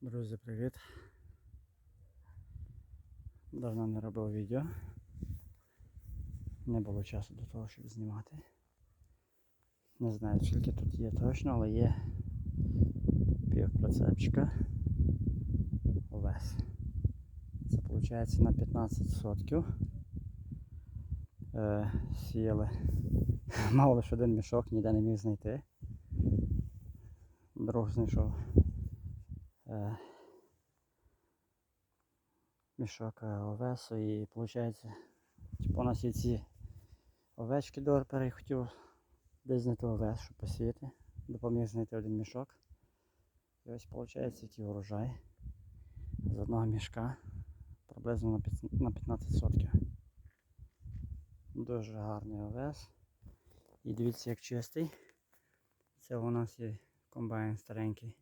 Друзі, привіт! Давно не робив відео. Не було часу до того, щоб знімати. Не знаю, скільки тут є точно, але є півпроцепчика овес. Це виходить на 15 сотків. Е, сіяли. Мав лише один мішок, ніде не міг знайти. Друг знайшов мішок е, овесу і виходить, типу, у нас є ці овечки дорпери, і хотів десь знайти овес, щоб посіяти. Допоміг знайти один мішок. І ось виходить який урожай з одного мішка приблизно на 15 сотків. Дуже гарний овес. І дивіться, як чистий. Це у нас є комбайн старенький.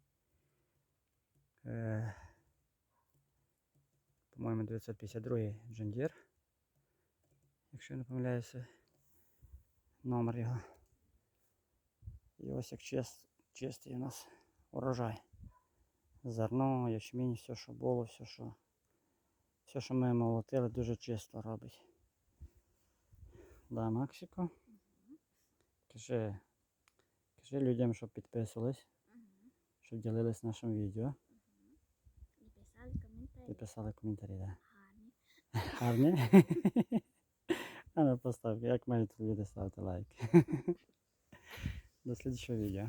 По-моєму, 952 John Deere. Якщо я не помиляюся, номер його. І ось як чист, чистий у нас урожай. Зерно, ячмінь, все, що було, все, що, все, що ми молотили, дуже чисто робить. Да, Максико. Кажи, кажи людям, щоб підписувались, щоб ділились нашим відео. І писали коментарі. Да. Гарні. Гарні? А ну постав, як мають люди ставити лайк. До слідчого відео.